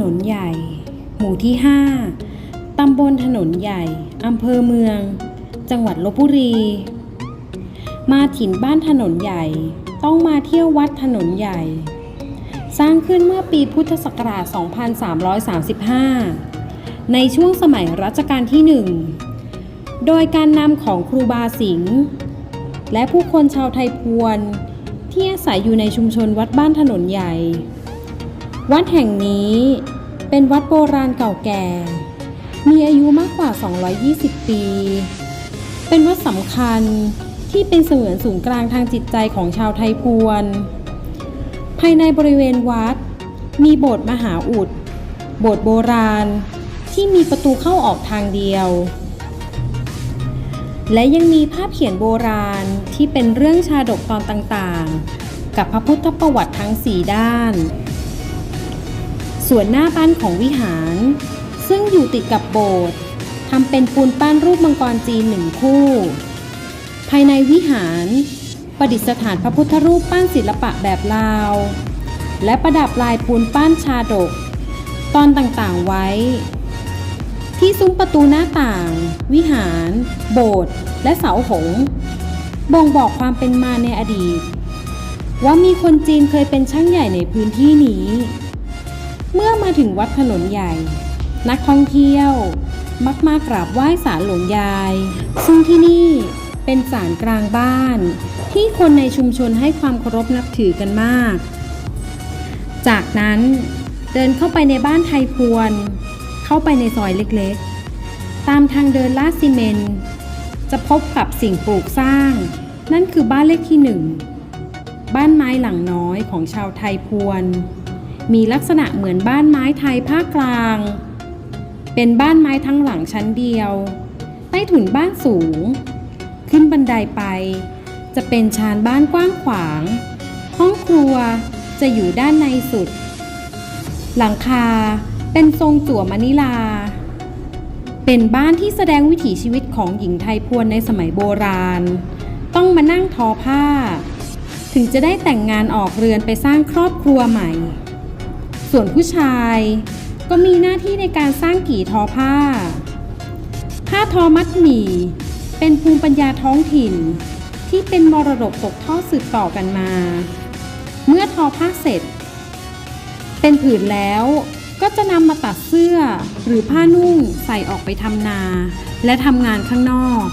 นนใหญ่ หมู่ที่ 5 ตำบลถนนใหญ่ อำเภอเมือง จังหวัดลบบุรี มาถิ่นบ้านถนนใหญ่ ต้องมาเที่ยววัดถนนใหญ่ สร้างขึ้นเมื่อปีพุทธศักราช 2335 ในช่วงสมัยรัชกาลที่ 1 โดยการนำของครูบาสิงห์และผู้คนชาวไทยพวนที่อาศัยอยู่ในชุมชนวัดบ้านถนนใหญ่ วัดแห่งนี้เป็นวัดโบราณเก่าแก่ มีอายุมากกว่า 220 ปี เป็นวัดสำคัญที่เป็นเสมือนศูนย์กลางทางจิตใจของชาวไทยพวน ภายในบริเวณวัด มีโบสถ์มหาอุด โบสถ์โบราณที่มีประตูเข้าออกทางเดียว และยังมีภาพเขียนโบราณที่เป็นเรื่องชาดกตอนต่างๆ กับพระพุทธประวัติทั้งสี่ด้าน ส่วนหน้าบ้านของวิหาร ซึ่งอยู่ติดกับโบสถ์ทำเป็นปูนปั้นรูปมังกรจีนหนึ่งคู่ ภายในวิหาร ประดิษฐานพระพุทธรูปปั้นศิลปะแบบลาว และประดับลายปูนปั้นชาดก ตอนต่างๆไว้ ที่ซุ้มประตูหน้าต่าง วิหาร โบสถ์และเสาหงส์บ่งบอกความเป็นมาในอดีต ว่ามีคนจีนเคยเป็นช่างใหญ่ในพื้นที่นี้ เมื่อมาถึงวัดถนนใหญ่ นักท่องเที่ยว มักมากราบไหว้ศาลหลวงยาย ซึ่งที่นี่เป็นศาลกลางบ้าน ที่คนในชุมชนให้ความเคารพนับถือกันมาก จากนั้นเดินเข้าไปในบ้านไทยพวน เข้าไปในซอยเล็กๆ ตามทางเดินลาดซีเมนจะพบกับสิ่งปลูกสร้าง นั่นคือบ้านเลขที่หนึ่ง บ้านไม้หลังน้อยของชาวไทยพวน มีลักษณะเหมือนบ้านไม้ไทยภาคกลาง เป็นบ้านไม้ทั้งหลังชั้นเดียว ใต้ถุนบ้านสูง ขึ้นบันไดไป จะเป็นชานบ้านกว้างขวาง ห้องครัวจะอยู่ด้านในสุด หลังคาเป็นทรงจั่วมะนิลา เป็นบ้านที่แสดงวิถีชีวิตของหญิงไทยพวนในสมัยโบราณ ต้องมานั่งทอผ้า ถึงจะได้แต่งงานออกเรือนไปสร้างครอบครัวใหม่ ส่วนผู้ชายก็มีหน้าที่ในการสร้างกี่ทอผ้า ผ้าทอมัดหมี่ เป็นภูมิปัญญาท้องถิ่น ที่เป็นมรดกตกทอดสืบต่อกันมา เมื่อทอผ้าเสร็จ เป็นผืนแล้วก็จะนำมาตัดเสื้อหรือผ้านุ่งใส่ออกไปทำนา และทำงานข้างนอก